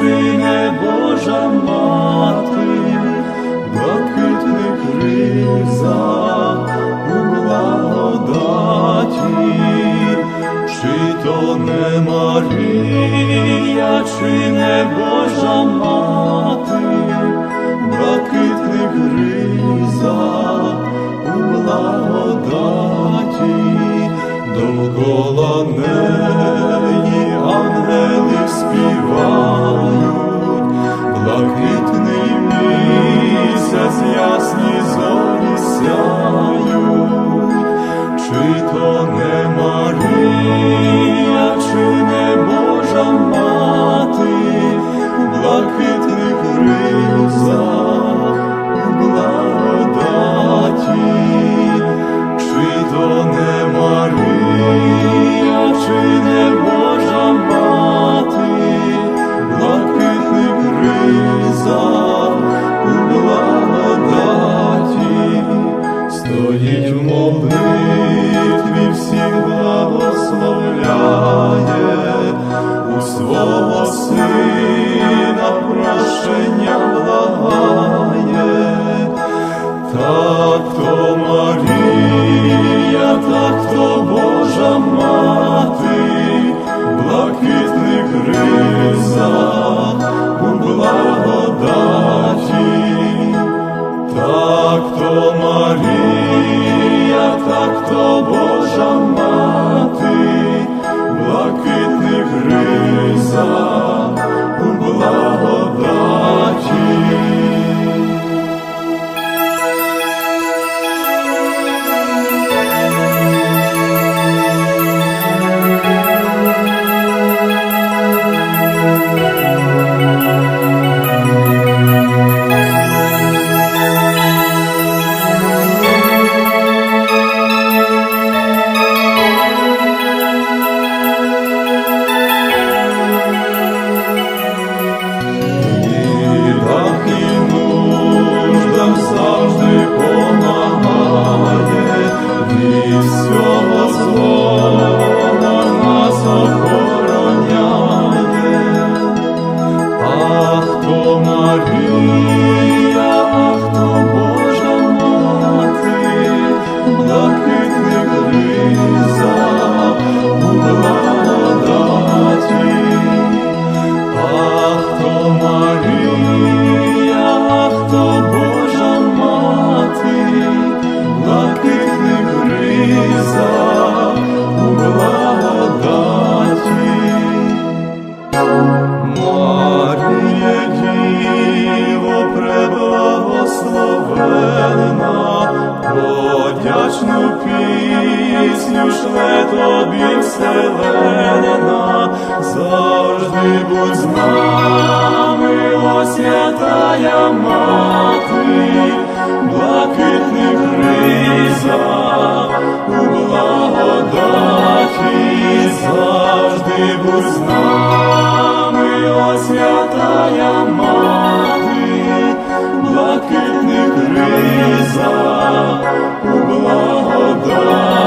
Спочине небожа мати, доки не криза у благодаті, чи то не Марія, чи не Божа мати, блакитних криза у благодаті, довго. Jesus. someone. тобі вселена, завжди будь з нами, освятая мати, блакитних риза, у благодаті, завжди будь з нами, о мати, блакитних риза, у благодаті.